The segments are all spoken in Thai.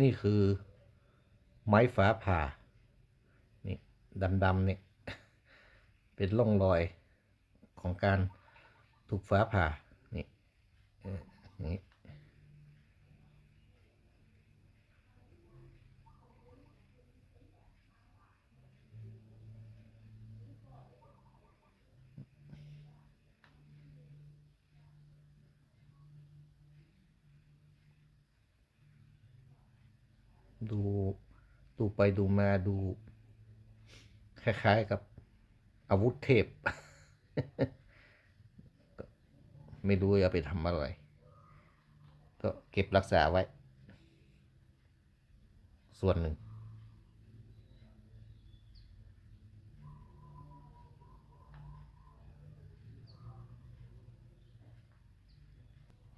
นี่คือไม้ฟ้าผ่า นี่ดำๆนี่เป็นร่องรอยของการถูกฟ้าผ่า นี่นี่ ดูดูไปดูมาดู คล้ายๆกับอาวุธเทพก็ไม่รู้จะไปทำอะไร ก็เก็บรักษาไว้ ส่วนหนึ่ง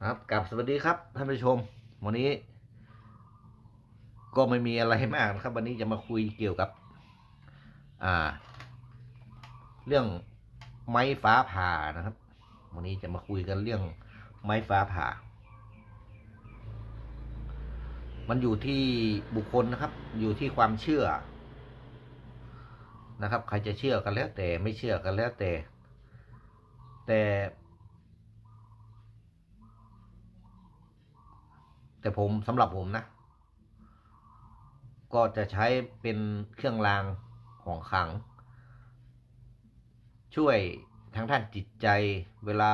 ครับกลับสวัสดีครับท่านผู้ชม วันนี้ ก็ไม่มีอะไรมากนะครับ วันนี้จะมาคุยเกี่ยวกับ อ่า เรื่องไม้ฟ้าผ่านะครับ วันนี้จะมาคุยกันเรื่องไม้ฟ้าผ่า มันอยู่ที่บุคคลนะครับ อยู่ที่ความเชื่อนะครับ ใครจะเชื่อกันแล้วแต่ไม่เชื่อกันแล้วแต่ แต่ แต่ผมสำหรับผมนะ ก็จะใช้เป็นเครื่องรางของขลัง ช่วยทางด้านจิตใจเวลา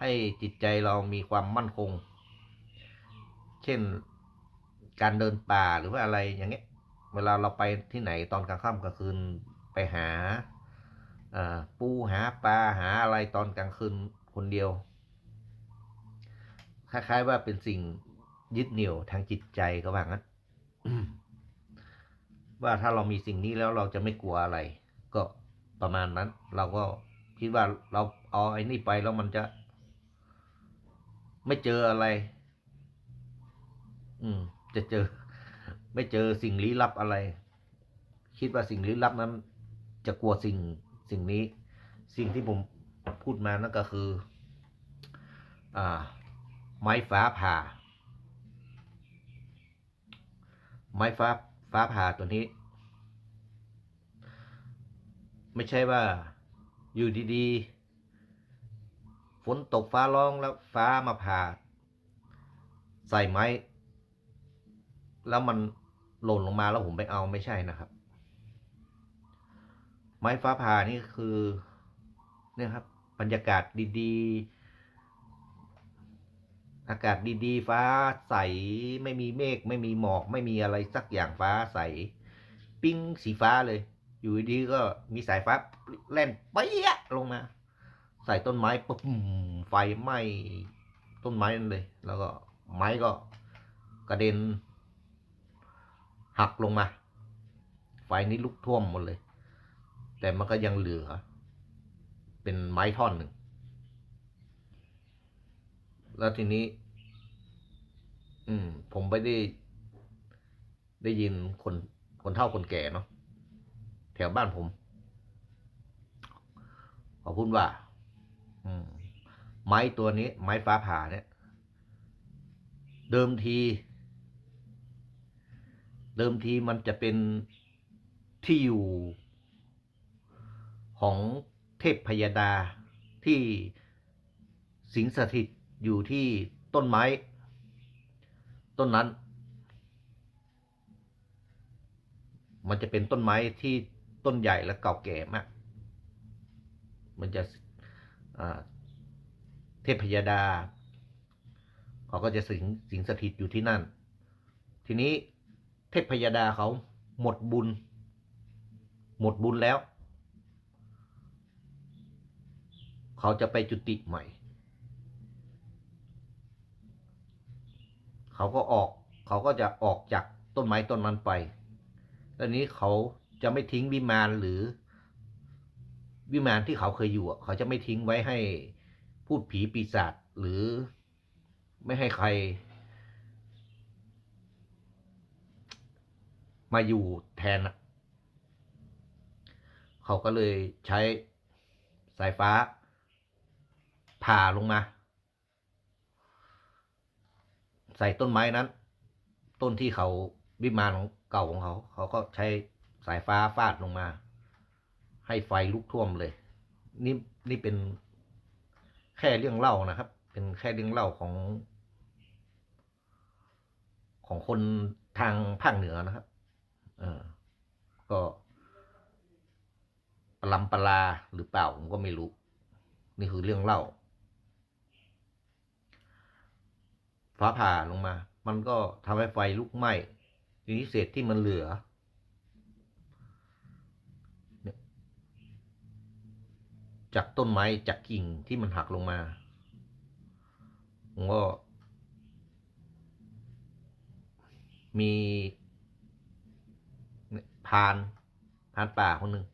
ให้จิตใจเรามีความมั่นคง เช่นการเดินป่าหรือว่าอะไรอย่างเงี้ย เวลาเราไปที่ไหนตอนกลางค่ำกลางคืนไปหาอ่าปูหาปลาหาอะไรตอนกลางคืนคนเดียว คล้ายๆว่าเป็นสิ่งยึดเหนี่ยวทางจิตใจก็ว่างั้น ว่าถ้าเรามีสิ่งนี้แล้วเราจะไม่กลัวอะไร ก็ประมาณนั้น เราก็คิดว่าเราเอาไอ้นี่ไปแล้วมันจะ ไม่เจออะไร อืม จะเจอ ไม่เจอสิ่งลี้ลับอะไร คิดว่าสิ่งลี้ลับนั้น จะกลัวสิ่งสิ่งนี้ สิ่งที่ผมพูดมานั่นก็คือ อ่า ไม้ฟ้าผ่า ไม้ฟ้า ฟ้าผ่าตัวนี้ ไม่ใช่ว่าอยู่ดีๆ ฝนตกฟ้าร้องแล้วฟ้ามาผ่า ใส่ไม้ แล้วมันหล่นลงมาแล้วผมไปเอาไม่ใช่นะครับ ไม้ฟ้าผ่านี่คือเนี่ยครับ บรรยากาศดีๆ อากาศดีๆ ฟ้าใสไม่มีเมฆไม่มีหมอก ไม่มีอะไรสักอย่างฟ้าใส ปิ้งสีฟ้าเลย อยู่ดีๆก็มีสายฟ้าแล่นเปี้ยลงมา ใส่ต้นไม้ปุ๊บไฟไหม้ต้นไม้นั่นเลย แล้วก็ไม้ก็กระเด็น หักลงมา ไฟนี้ลุกท่วมหมดเลย แต่มันก็ยังเหลือ เป็นไม้ท่อนหนึ่ง แล้วทีนี้ อืม ผมไปได้ ได้ยินคนคนเฒ่าคนแก่เนาะแถวบ้านผมเขาพูดว่า อืม ไม้ตัวนี้ ไม้ฟ้าผ่าเนี่ย เดิมที เดิมทีมันจะเป็นที่อยู่ของเทพพยดาที่สิงสถิต อยู่ที่ต้นไม้ ต้นนั้น มันจะเป็นต้นไม้ที่ต้นใหญ่และเก่าแก่มาก มันจะเทพพยดาเขาก็จะสิงสิงสถิตอยู่ที่นั่น ทีนี้เทพพยดาเขาหมดบุญ หมดบุญแล้ว เขาจะไปจุติใหม่ เขาก็ออก เขาก็จะออกจากต้นไม้ต้นนั้นไปแล้วนี้เขาจะไม่ทิ้งวิมานหรือ วิมานที่เขาเคยอยู่เขาจะไม่ทิ้งไว้ให้พูดผีปีศาจหรือไม่ให้ใคร มาอยู่แทนเขาก็เลยใช้สายฟ้าผ่าลงมา ใส่ต้นไม้นั้น ต้นที่เขาวิมานของเก่าของเขา เขาก็ใช้สายฟ้าฟาดลงมา ให้ไฟลุกท่วมเลย นี่นี่เป็นแค่เรื่องเล่านะครับ เป็นแค่เรื่องเล่าของ ของคนทางภาคเหนือนะครับเออก็ปลำปลาหรือเปล่าผมก็ไม่รู้ นี่คือเรื่องเล่า ฟ้าผ่าลงมา มันก็ทำให้ไฟลุกไหม้ทีนี้เศษที่มันเหลือจากต้นไม้จากกิ่งที่มันหักลงมาผมก็ มีเนี่ยพานพานป่าคนหนึ่ง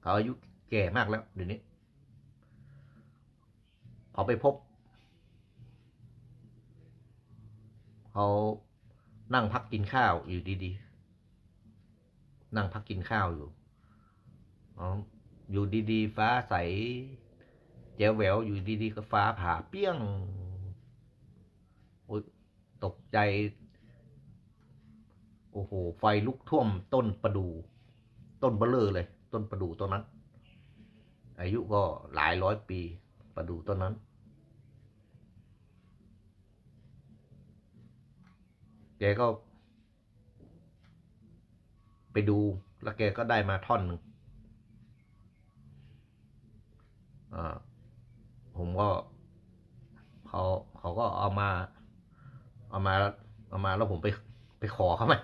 เขาอายุแก่มากแล้วเดี๋ยวนี้ เขาไปพบ เขานั่งพักกินข้าวอยู่ดีๆ นั่งพักกินข้าวอยู่อ๋ออยู่ดีๆ ฟ้าใสแจ๋วแหววอยู่ดีๆ ก็ฟ้าผ่าเปี้ยงโอ้ยตกใจ โอ้โห ไฟลุกท่วมต้นประดู ต้นเบลเลอร์เลย ต้นประดูต้นนั้น อายุก็หลายร้อยปี ประดูต้นนั้น แกก็ ไปดูแล้วแกก็ได้มาท่อนหนึ่งอ่าผมก็เขาเขาก็เอามา เอามาเอามาแล้วผมไปไปขอเขามา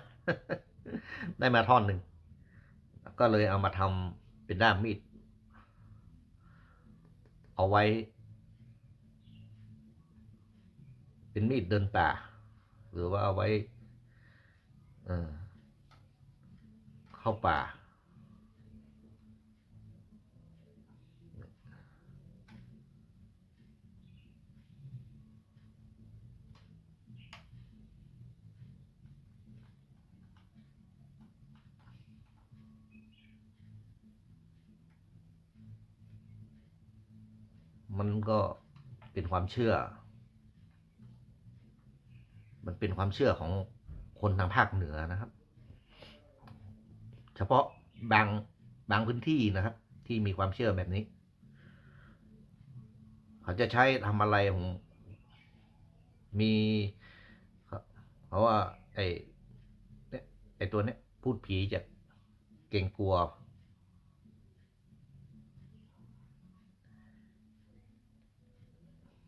ได้มาท่อนหนึ่งก็เลยเอามาทำเป็นด้ามมีด เอาไว้ เป็นมีดเดินป่า หรือว่าเอาไว้เออเข้าป่า มันก็เป็นความเชื่อ มันเป็นความเชื่อของคนทางภาคเหนือนะครับ เฉพาะบางบางพื้นที่นะครับ ที่มีความเชื่อแบบนี้ เขาจะใช้ทำอะไรผมมีเพราะว่าไอ้ไอ้ตัวเนี้ยพูดผีจะเก่งกลัว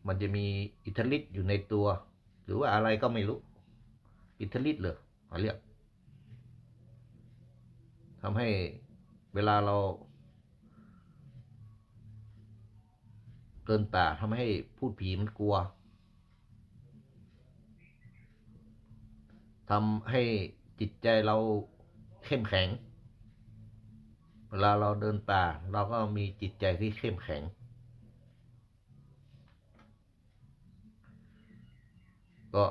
มันจะมีอิทธิฤทธิ์อยู่ในตัว หรือว่าอะไรก็ไม่รู้ อิทธิฤทธิ์เลยเขาเรียกทำให้เวลาเราเดินป่าทำให้พูดผีมันกลัวทำให้จิตใจเราเข้มแข็ง เวลาเราเดินป่า เราก็มีจิตใจที่เข้มแข็ง ก็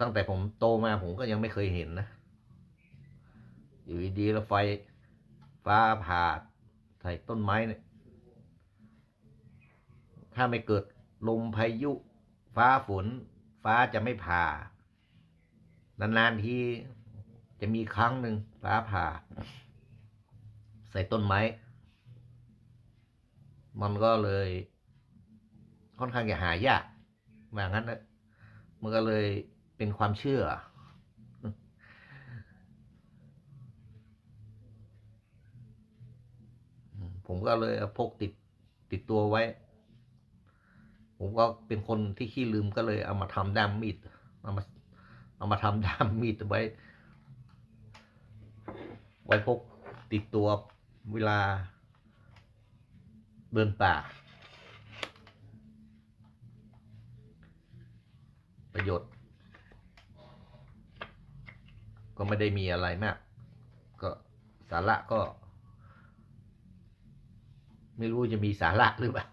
ตั้งแต่ผมโตมาผมก็ยังไม่เคยเห็นนะ อยู่ดีๆแล้วไฟฟ้าผ่าใส่ต้นไม้เนี่ย ถ้าไม่เกิดลมพายุ ฟ้าฝน ฟ้าจะไม่ผ่า นานๆทีจะมีครั้งหนึ่งฟ้าผ่า ใส่ต้นไม้ มันก็เลย ค่อนข้างจะหายากว่างั้นนะ มันก็เลยเป็นความเชื่อ ผมก็เลยพกติดติดตัวไว้ ผมก็เป็นคนที่ขี้ลืมก็เลยเอามาทำด้ามมีดเอามาเอามาทำด้ามมีดไว้ ไว้พกติดตัวเวลาเดินป่า ประโยชน์ ก็ไม่ได้มีอะไรมาก ก็สาระก็ ไม่รู้จะมีสาระหรือเปล่า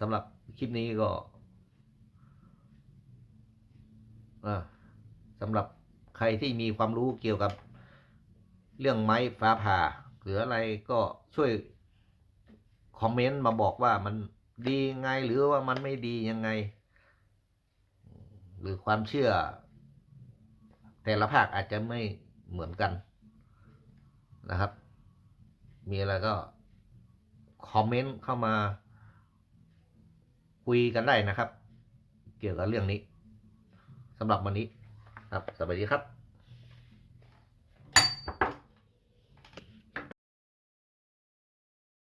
สำหรับคลิปนี้ก็สำหรับใครที่มีความรู้เกี่ยวกับเรื่องไม้ฟ้าผ่า หรืออะไรก็ช่วยคอมเมนต์มาบอกว่ามัน ดีไงหรือว่ามันไม่ดียังไง หรือความเชื่อ แต่ละภาคอาจจะไม่เหมือนกันนะครับ มีอะไรก็คอมเมนต์เข้ามาคุยกันได้นะครับ เกี่ยวกับเรื่องนี้สำหรับวันนี้ครับ สวัสดีครับ